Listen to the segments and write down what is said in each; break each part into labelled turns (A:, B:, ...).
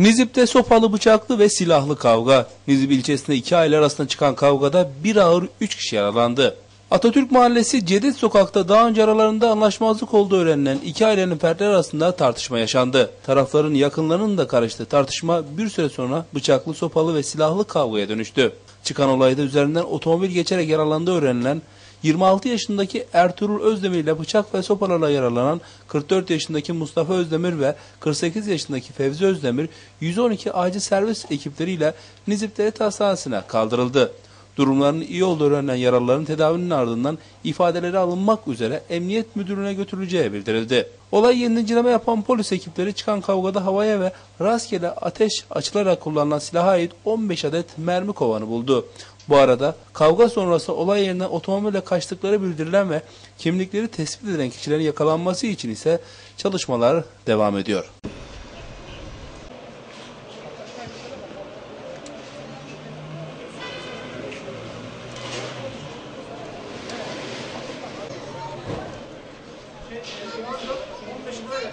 A: Nizip'te sopalı, bıçaklı ve silahlı kavga. Nizip ilçesinde iki aile arasında çıkan kavgada bir ağır üç kişi yaralandı. Atatürk Mahallesi Cedid Sokak'ta daha önce aralarında anlaşmazlık olduğu öğrenilen iki ailenin fertleri arasında tartışma yaşandı. Tarafların yakınlarının da karıştığı tartışma bir süre sonra bıçaklı, sopalı ve silahlı kavgaya dönüştü. Çıkan olayda üzerinden otomobil geçerek yaralandığı öğrenilen 26 yaşındaki Ertuğrul Özdemir ile bıçak ve sopalarla yaralanan 44 yaşındaki Mustafa Özdemir ve 48 yaşındaki Fevzi Özdemir 112 acil servis ekipleriyle Nizip Devlet Hastanesi'ne kaldırıldı. Durumlarının iyi olduğu öğrenilen yaralıların tedavinin ardından ifadeleri alınmak üzere emniyet müdürlüğüne götürüleceği bildirildi. Olay yerinde inceleme yapan polis ekipleri çıkan kavgada havaya ve rastgele ateş açılarak kullanılan silaha ait 15 adet mermi kovanı buldu. Bu arada kavga sonrası olay yerine otomobille kaçtıkları bildirilen ve kimlikleri tespit edilen kişilerin yakalanması için ise çalışmalar devam ediyor.
B: 15 lira.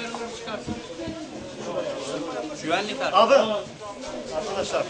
C: Güvenlik Abi. Arkadaşlar.